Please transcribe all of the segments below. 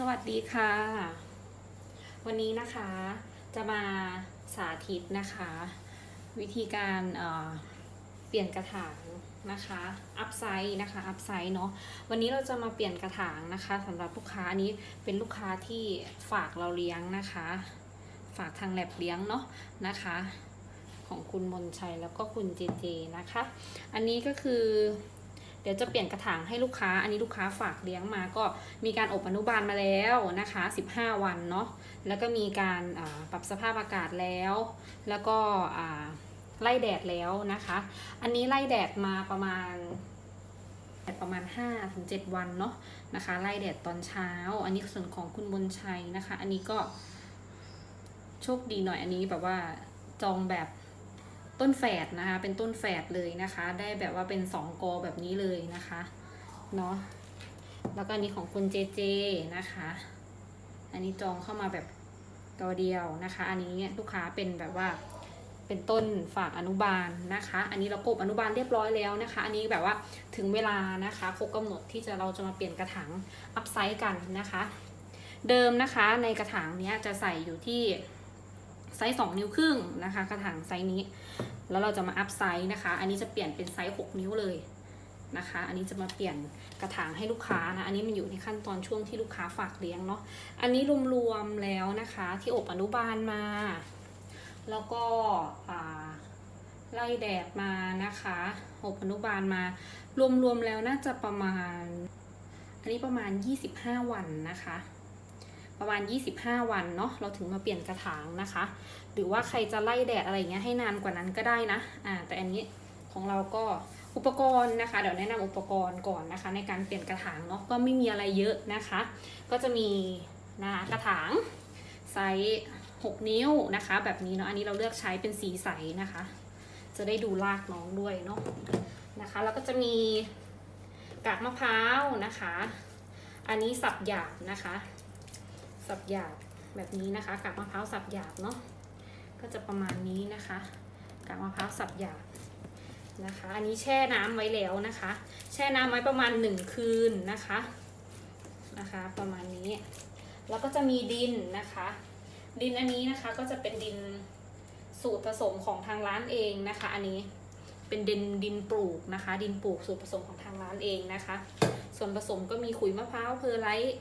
สวัสดีค่ะ วันนี้นะคะจะมาสาธิตนะคะ วิธีการเเปลี่ยนกระถางนะคะอัพไซด์นะคะอัพไซด์เนาะวันนี้เราจะมาเปลี่ยนกระถางนะคะสำหรับลูกค้าอันนี้เป็นลูกค้าที่ฝากเราเลี้ยงนะคะ ฝากทางแลบเลี้ยงเนาะนะคะ ของคุณมนชัยแล้วก็คุณเจเจนะคะ อันนี้ก็คือ ดี๋ยวจะเปลี่ยนกระถางให้ลูกค้า อันนี้ลูกค้าฝากเลี้ยงมาก็มีการอบอนุบาลมาแล้วนะคะ 15 วันเนาะแล้วก็มีการปรับสภาพอากาศแล้ว แล้วก็ไล่แดดแล้วนะคะ อันนี้ไล่แดดมาประมาณประมาณ 5-7 วันเนาะนะคะ ไล่แดดตอนเช้า อันนี้ส่วนของคุณบนชัยนะคะ อันนี้ก็โชคดีหน่อยอันนี้แบบว่าจองแบบ ต้นแฝดนะคะ เป็นต้นแฝดเลยนะคะ ได้แบบว่าเป็นสองกอแบบนี้เลยนะคะเนาะแล้วก็อันนี้ของคุณเจเจนะคะ อันนี้จองเข้ามาแบบตัวเดียวนะคะ อันนี้ลูกค้าเป็นแบบว่าเป็นต้นฝากอนุบาลนะคะ อันนี้เรากบอนุบาลเรียบร้อยแล้วนะคะ อันนี้แบบว่าถึงเวลานะคะครบกำหนดที่จะเราจะมาเปลี่ยนกระถางอัพไซด์กันนะคะ เดิมนะคะในกระถางเนี้ยจะใส่อยู่ที่ ไซส์2นิ้วครึ่งนะคะ กระถางไซส์นี้ แล้วเราจะมาอัพไซส์นะคะ อันนี้จะเปลี่ยนเป็นไซส์6นิ้วเลยนะคะ อันนี้จะมาเปลี่ยนกระถางให้ลูกค้านะ อันนี้มันอยู่ในขั้นตอนช่วงที่ลูกค้าฝากเลี้ยงเนาะ อันนี้รวมๆแล้วนะคะ ที่อบอนุบาลมา แล้วก็ไล่แดดมานะคะอบอนุบาลมา รวมๆแล้วน่าจะประมาณ อันนี้ประมาณ 25 วันนะคะ ประมาณ 25 วันเนาะเราถึงมาเปลี่ยนกระถางนะคะ หรือว่าใครจะไล่แดดอะไรเงี้ยให้นานกว่านั้นก็ได้นะอ่าแต่อันนี้ของเราก็อุปกรณ์นะคะเดี๋ยวแนะนำอุปกรณ์ก่อนนะคะ ในการเปลี่ยนกระถางเนาะก็ไม่มีอะไรเยอะนะคะ ก็จะมีนะกระถางไซส์6 นิ้วนะคะ แบบนี้เนาะอันนี้เราเลือกใช้เป็นสีใสนะคะ จะได้ดูรากน้องด้วยเนาะนะคะแล้วก็จะมีกากมะพร้าวนะคะ อันนี้สับหยาบนะคะ สับหยาบแบบนี้นะคะกากมะพร้าวสับหยาบเนาะก็จะประมาณนี้นะคะกากมะพร้าวสับหยาบนะคะ อันนี้แช่น้ำไว้แล้วนะคะ แช่น้ำไว้ประมาณหนึ่งคืนนะคะนะคะ ประมาณนี้ แล้วก็จะมีดินนะคะ ดินอันนี้นะคะก็จะเป็นดินสูตรผสมของทางร้านเองนะคะ อันนี้เป็นดินดินปลูกนะคะ ดินปลูกสูตรผสมของทางร้านเองนะคะ ส่วนผสมก็มีขุยมะพร้าวเพอร์ไลท์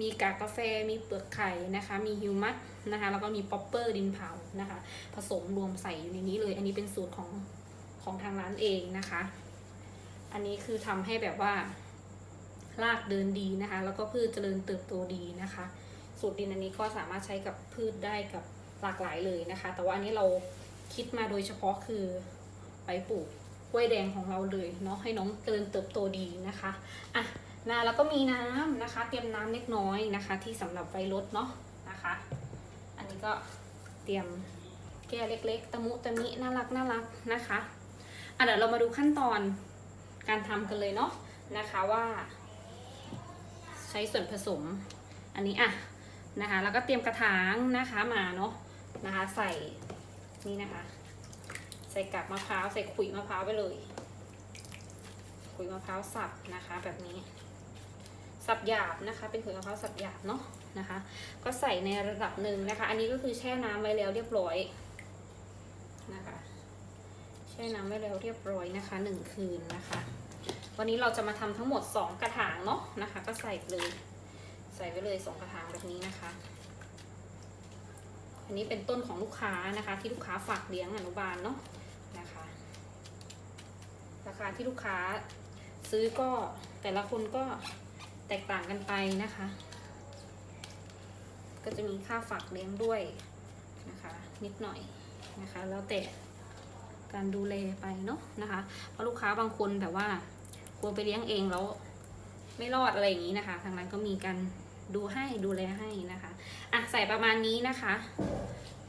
มีกากกาแฟ มีเปลือกไข่นะคะ มีฮิวมัสนะคะ แล้วก็มีป๊อปเปอร์ดินเผานะคะ ผสมรวมใส่อยู่ในนี้เลย อันนี้เป็นสูตรของของทางร้านเองนะคะ อันนี้คือทำให้แบบว่า รากเดินดีนะคะ แล้วก็พืชเจริญเติบโตดีนะคะ สูตรดินอันนี้ก็สามารถใช้กับพืชได้กับหลากหลายเลยนะคะ แต่ว่าอันนี้เราคิดมาโดยเฉพาะคือไปปลูกกล้วยแดงของเราเลยเนาะให้น้องเจริญเติบโตดีนะคะ อะ นะแล้วก็มีน้ำนะคะ เตรียมน้ำเล็กน้อยนะคะ ที่สำหรับไว้รดเนาะนะคะ อันนี้ก็เตรียมแก้วเล็ก ๆ ตะมุตะมิน่ารักน่ารักนะคะอะเดี๋ยวเรามาดูขั้นตอนการทำกันเลยเนาะนะคะว่า ใช้ส่วนผสม อันนี้อะนะคะ แล้วก็เตรียมกระถางนะคะมาเนาะนะคะ ใส่นี่นะคะ ใส่กากมะพร้าวใส่ขุยมะพร้าวไปเลยขุยมะพร้าวสับนะคะแบบนี้ สับหยาบนะคะ เป็นขุยมะพร้าวสับหยาบเนาะนะคะ ก็ใส่ในระดับหนึ่งนะคะ อันนี้ก็คือแช่น้ำไว้แล้วเรียบร้อยนะคะ แช่น้ำไว้แล้วเรียบร้อยนะคะหนึ่งคืนนะคะ วันนี้เราจะมาทำทั้งหมดสองกระถางเนาะนะคะ ก็ใส่เลย ใส่ไว้เลยสองกระถางแบบนี้นะคะ อันนี้เป็นต้นของลูกค้านะคะ ที่ลูกค้าฝากเลี้ยงอนุบาลเนาะนะคะ ราคาที่ลูกค้าซื้อก็แต่ละคนก็ แตกต่างกันไปนะคะ ก็จะมีค่าฝากเลี้ยงด้วยนะคะ นิดหน่อยนะคะ แล้วแต่การดูแลไปเนาะนะคะ เพราะลูกค้าบางคนแบบว่ากลัวไปเลี้ยงเองแล้วไม่รอดอะไรอย่างนี้นะคะ ทางนั้นก็มีการดูให้ดูแลให้นะคะอะใส่ประมาณนี้นะคะ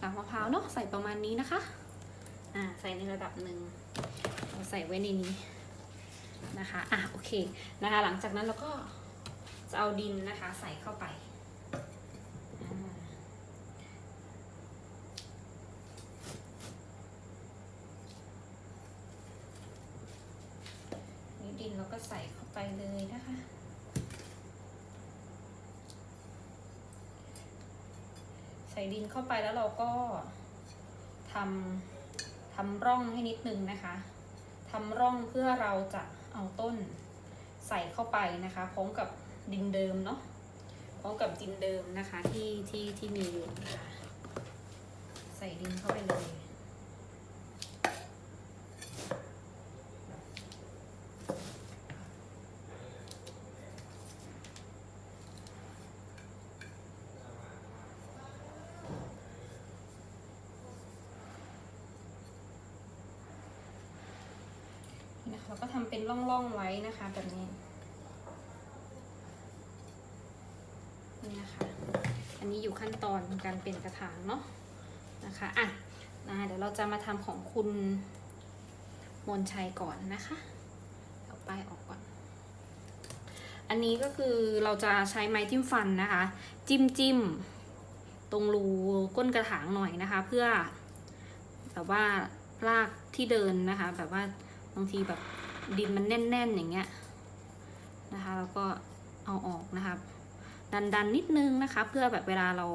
กากมะพร้าวเนาะใส่ประมาณนี้นะคะอะใส่ในระดับหนึ่งเราใส่ไว้ในนี้นะคะอะโอเคนะคะ หลังจากนั้นเราก็ จะเอาดินนะคะใส่เข้าไป นี่ดินเราก็ใส่เข้าไปเลยนะคะใส่ดินเข้าไปแล้วเราก็ทำทำร่องให้นิดนึงนะคะทำร่องเพื่อเราจะเอาต้นใส่เข้าไปนะคะพร้อมกับ ดินเดิมเนาะพร้อมกับดินเดิมนะคะที่ที่ที่มีอยู่นะคะใส่ดินเข้าไปเลยนะคะเราก็ทำเป็นร่องๆไว้นะคะแบบนี้นะคะ อันนี้อยู่ขั้นตอนการเปลี่ยนกระถางเนาะนะคะอะนะเดี๋ยวเราจะมาทำของคุณมนชัยก่อนนะคะเอาป้ายออกก่อน อันนี้ก็คือเราจะใช้ไม้จิ้มฟันนะคะ จิ้มจิ้มตรงรูก้นกระถางหน่อยนะคะ เพื่อแบบว่ารากที่เดินนะคะ แบบว่าบางทีแบบดินมันแน่น ๆ อย่างเงี้ยนะคะ แล้วก็เอาออกนะคะ ดันดันนิดนึงนะคะ เพื่อแบบเวลาเรา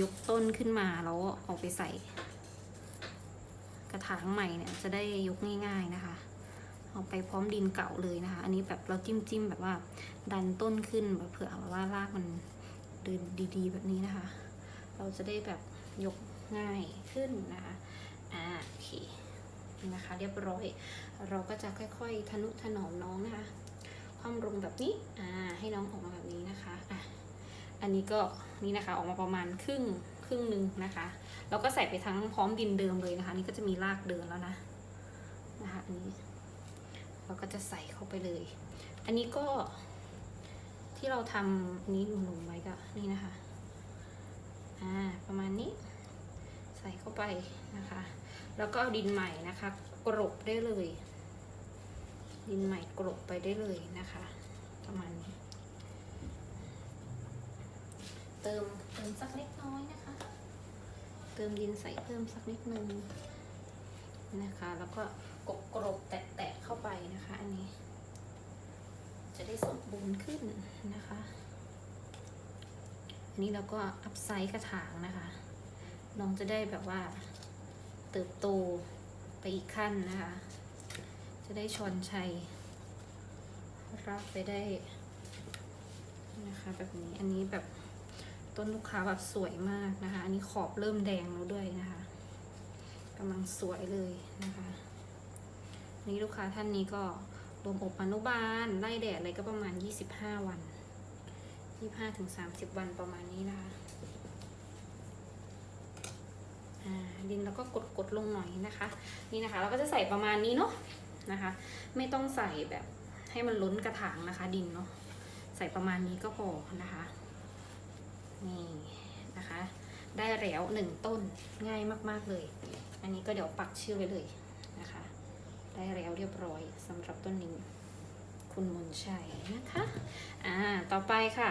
ยกต้นขึ้นมาแล้วเอาไปใส่ กระถางใหม่เนี่ยจะได้ยกง่าย ๆนะคะ เอาไปพร้อมดินเก่าเลยนะคะ อันนี้แบบเราจิ้มจิ้มแบบว่า ดันต้นขึ้นแบบเผื่อแบบว่ารากมันเดินดี ๆ แบบนี้นะคะ เราจะได้แบบยกง่ายขึ้นนะคะอ่าโอเคนะคะ เรียบร้อย เราก็จะค่อยๆทนุถนอมน้องนะคะ ความลงแบบนี้อ่าให้น้องออกมาแบบนี้นะคะอะอันนี้ก็นี่นะคะออกมาประมาณครึ่งครึ่งหนึ่งนะคะเราก็ใส่ไปทั้งพร้อมดินเดิมเลยนะคะ นี่ก็จะมีรากเดินแล้วนะนะคะอันนี้เราก็จะใส่เข้าไปเลย อันนี้ก็ที่เราทำนนี้หนุ่มๆไว้ก็นี่นะคะอ่าประมาณนี้ ใส่เข้าไปนะคะ แล้วก็เอาดินใหม่นะคะกรบได้เลย ดินใหม่กรบไปได้เลยนะคะ ประมาณนี้ เติมเติมสักเล็กน้อยนะคะ เติมดินใส่เพิ่มสักนิดนึงนะคะ แล้วก็กบกรบแตะๆเข้าไปนะคะ อันนี้ จะได้สมบูรณ์ขึ้นนะคะอันนี้เราก็อัพไซส์กระถางนะคะ น้องจะได้แบบว่าเติบโตไปอีกขั้นนะคะ จะได้ชอนชัย รับไปได้นะคะแบบนี้อันนี้แบบต้นลูกค้าแบบสวยมากนะคะ อันนี้ขอบเริ่มแดงแล้วด้วยนะคะกำลังสวยเลยนะคะนี้ลูกค้าท่านนี้ก็รวมอบอนุบาลไล่แดดอะไรก็ประมาณ 25 วัน 25-30 วันประมาณนี้นะคะดินแล้วก็กดกดลงหน่อยนะคะ นี่นะคะ เราก็จะใส่ประมาณนี้เนาะ นะคะ ไม่ต้องใส่แบบให้มันล้นกระถางนะคะ ดินเนาะใส่ประมาณนี้ก็พอนะคะนี่นะคะ ได้แล้วหนึ่งต้นง่ายมาก ๆเลย อันนี้ก็เดี๋ยวปักชื่อไว้เลยนะคะ ได้แล้วเรียบร้อยสำหรับต้นนี้ คุณมนชัยนะคะอ่าต่อไปค่ะ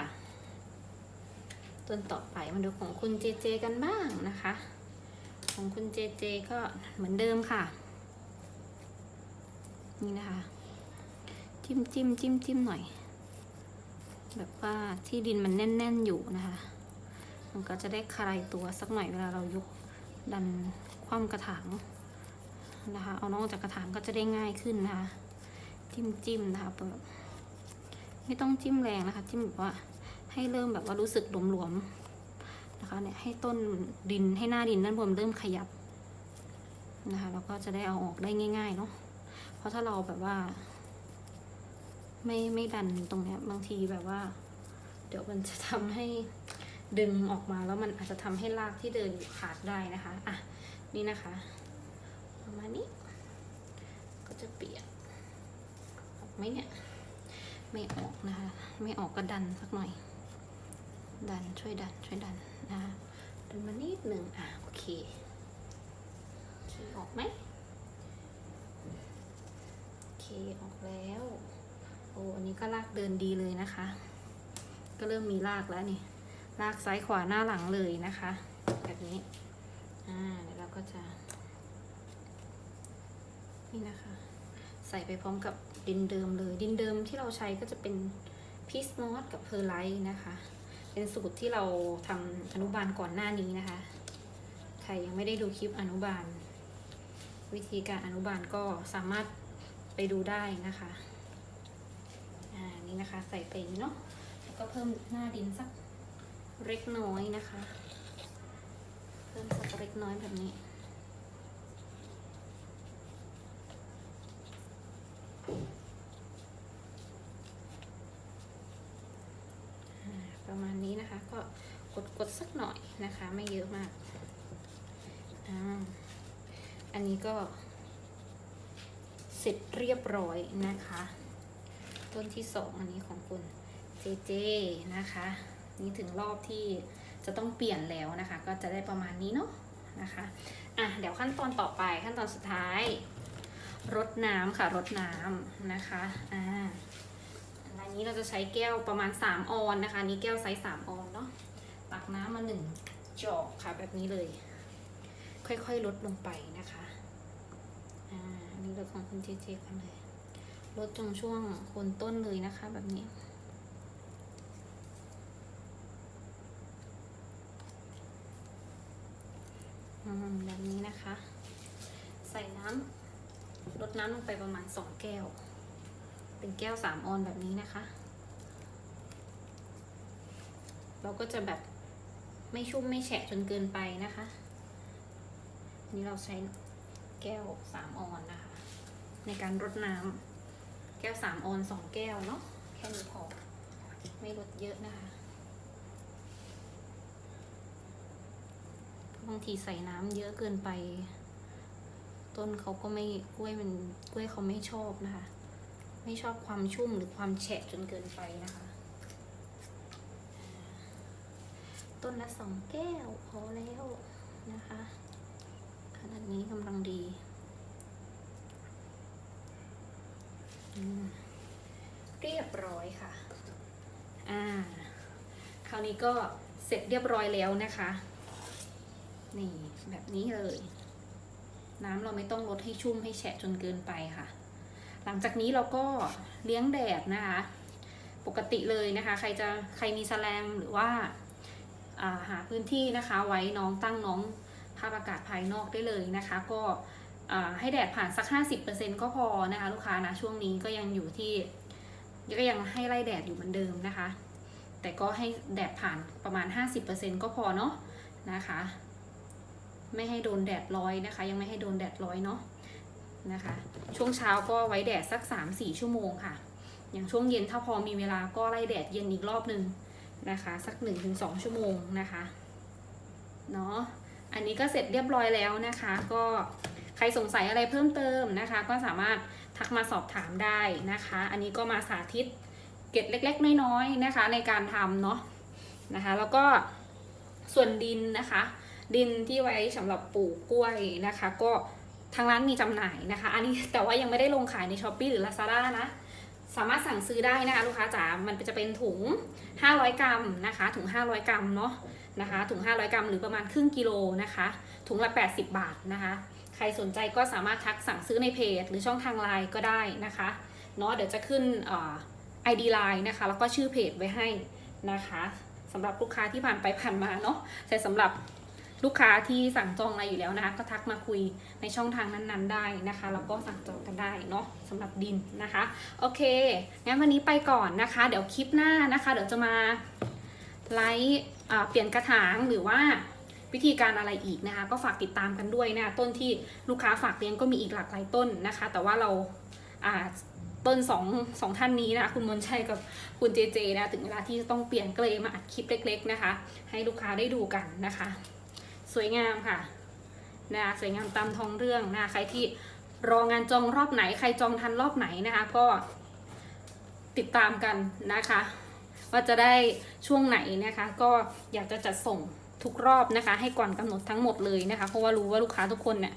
ต้นต่อไปมาดูของคุณเจเจกันบ้างนะคะ ของคุณเจเจก็เหมือนเดิมค่ะ นี่นะคะ จิ้มจิ้มจิ้มจิ้มหน่อย แบบว่าที่ดินมันแน่น ๆ อยู่นะคะ มันก็จะได้คลายตัวสักหน่อยเวลาเรายกดันคว่ำกระถางนะคะ เอาน้องจากกระถางก็จะได้ง่ายขึ้นนะคะ จิ้มจิ้มนะคะแบบไม่ต้องจิ้มแรงนะคะ จิ้มแบบว่าให้เริ่มแบบว่ารู้สึกหลวมๆนะคะเนี่ยให้ต้นดินให้หน้าดินด้านบนเริ่มขยับนะคะแล้วก็จะได้เอาออกได้ง่ายๆเนาะ ราะถ้าเราแบบว่า ไม่ไม่ดันตรงเนี้ย บางทีแบบว่า เดี๋ยวมันจะทำให้ดึงออกมาแล้วมันอาจจะทำให้รากที่เดินอยู่ขาดได้นะคะ อะ นี่นะคะประมาณนี้ ก็จะเปียกออกไหมเนี่ย ไม่ออกนะคะ ไม่ออกก็ดันสักหน่อย ดันช่วยดัน ช่วยดันนะคะดันมานิดหนึ่งอะ โอเคโอเคออกไหม อเคออกแล้ว โอ้อันนี้ก็ลากเดินดีเลยนะคะ ก็เริ่มมีลากแล้วนี่ ลากซ้ายขวาหน้าหลังเลยนะคะ แบบนี้ อ่าเดี๋ยวเราก็จะ นี่นะคะ ใส่ไปพร้อมกับดินเดิมเลย ดินเดิมที่เราใช้ก็จะเป็นพีสมอสกับเพอร์ไลท์นะคะ เป็นสูตรที่เราทำอนุบาลก่อนหน้านี้นะคะ ใครยังไม่ได้ดูคลิปอนุบาล วิธีการอนุบาลก็สามารถ ไปดูได้นะคะอ่านี่นะคะใส่ไปเนาะแล้วก็เพิ่มหน้าดินสักเล็กน้อยนะคะ เพิ่มสักเล็กน้อยแบบนี้ประมาณนี้นะคะ ก็กดกดสักหน่อยนะคะ ไม่เยอะมากอ่าอันนี้ก็ ร็จเรียบร้อยนะคะ ต้นที่สองอันนี้ของคุณเจเจนะคะ นี่ถึงรอบที่จะต้องเปลี่ยนแล้วนะคะ ก็จะได้ประมาณนี้เนาะนะคะอะเดี๋ยวขั้นตอนต่อไปขั้นตอนสุดท้ายรดน้ำค่ะรดน้ำนะคะอ่าอันนี้เราจะใช้แก้วประมาณ 3 ออนนะคะนี่แก้วไซส์3ออนเนาะตักน้ำมาหนึ่งจอกค่ะแบบนี้เลย ค่อยๆลดลงไปนะคะอ่า นี้เราของคุณเจเจกันเลยลดตรงช่วงโคนต้นเลยนะคะแบบนี้ แบบนี้นะคะ ใส่น้ำลดน้ำลงไปประมาณสองแก้ว เป็นแก้วสามออนแบบนี้นะคะ เราก็จะแบบไม่ชุ่มไม่แฉะจนเกินไปนะคะอันนี้เราใช้แก้วสามออนนะคะ ในการรดน้ำแก้วสามออนสองแก้วเนาะแค่นี้พอ ไม่ลดเยอะนะคะบางทีใส่น้ำเยอะเกินไป ต้นเขาก็ไม่กล้วยมันกล้วยเขาไม่ชอบนะคะ ไม่ชอบความชุ่มหรือความแฉะจนเกินไปนะคะ ต้นละสองแก้วพอแล้วนะคะ ขนาดนี้กำลังดี อืมเร้อยค่ะ อ่า คราวนี้ก็เสร็จเรียบร้อยแล้วนะคะ นี่แบบนี้เลย น้ำเราไม่ต้องลดให้ชุ่มให้แฉะจนเกินไปค่ะ หลังจากนี้เราก็เลี้ยงแดดนะคะ ปกติเลยนะคะ ใครจะใครมีแสแลมหรือว่าาหาพื้นที่นะคะไว้น้องตั้งน้องภาพอากาศภายนอกได้เลยนะคะ ก็ให้แดดผ่านสัก 50%ก็พอนะคะ ลูกค้านะช่วงนี้ก็ยังอยู่ที่ ก็ยังให้ไล่แดดอยู่เหมือนเดิมนะคะ แต่ก็ให้แดดผ่านประมาณ 50%ก็พอเนาะนะคะ ไม่ให้โดนแดดร้อยนะคะ ยังไม่ให้โดนแดดร้อยเนาะนะคะ ช่วงเช้าก็ไว้แดดสัก 3-4 ชั่วโมงค่ะ อย่างช่วงเย็นถ้าพอมีเวลาก็ไล่แดดเย็นอีกรอบหนึ่งนะคะ สัก 1-2 ชั่วโมงนะคะเนาะอันนี้ก็เสร็จเรียบร้อยแล้วนะคะ ก็ใครสงสัยอะไรเพิ่มเติมนะคะ ก็สามารถ ทักมาสอบถามได้นะคะ อันนี้ก็มาสาธิตเกร็ดเล็ก ๆ น้อยๆนะคะ ในการทำเนาะนะคะ แล้วก็ส่วนดินนะคะ ดินที่ไว้สำหรับปลูกกล้วยนะคะ ก็ทางร้านมีจำหน่ายนะคะ อันนี้แต่ว่ายังไม่ได้ลงขายใน s h อ p e e หรือ Lazada นะสามารถสั่งซื้อได้นะคะลูกค้าจ๋า มันจะเป็นถุง 500 กรัมนะคะ ถุง 500 กรัมเนาะนะคะ ถุง 500 กรัมหรือประมาณครึ่งกิโลนะคะ ถุงละ 80 บาทนะคะ ใครสนใจก็สามารถทักสั่งซื้อในเพจ หรือช่องทางไลน์ก็ได้นะคะเนาะเดี๋ยวจะขึ้นเอ่อ ID Line นะคะ แล้วก็ชื่อเพจไว้ให้นะคะสำหรับลูกค้าที่ผ่านไปผ่านมาเนาะแต่สำหรับลูกค้าที่สั่งจองอะไรอยู่แล้วนะคะ ก็ทักมาคุยในช่องทางนั้นๆได้นะคะแล้วก็สั่งจองกันได้เนาะสำหรับดินนะคะ โอเคงั้นวันนี้ไปก่อนนะคะ เดี๋ยวคลิปหน้านะคะ เดี๋ยวจะมาไลฟ์อ่เปลี่ยนกระถางหรือว่า วิธีการอะไรอีกนะคะ ก็ฝากติดตามกันด้วยนะต้นที่ลูกค้าฝากเลี้ยงก็มีอีกหลากหลายต้นนะคะ แต่ว่าเราอ่าต้นสองสองท่านนี้นะคะคุณมนชัยกับคุณเจเจนะถึงเวลาที่ต้องเปลี่ยนก็เลยมาอัดคลิปเล็ก ๆนะคะ ให้ลูกค้าได้ดูกันนะคะ สวยงามค่ะนะสวยงามตามท้องเรื่องนะใครที่รองานจองรอบไหน ใครจองทันรอบไหนนะคะ ก็ติดตามกันนะคะ ว่าจะได้ช่วงไหนนะคะ ก็อยากจะจัดส่ง ทุกรอบนะคะ ให้ก่อนกำหนดทั้งหมดเลยนะคะ เพราะว่ารู้ว่าลูกค้าทุกคนเนี่ย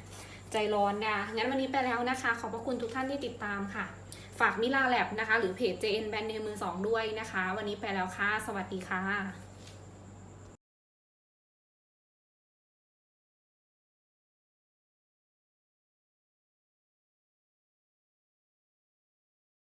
ใจร้อนนะงั้นวันนี้ไปแล้วนะคะ ขอบพระคุณทุกท่านที่ติดตามค่ะ ฝากมิลาแลบนะคะ หรือเพจ JN แบรนด์เนมือสองด้วยนะคะ วันนี้ไปแล้วค่ะ สวัสดีค่ะ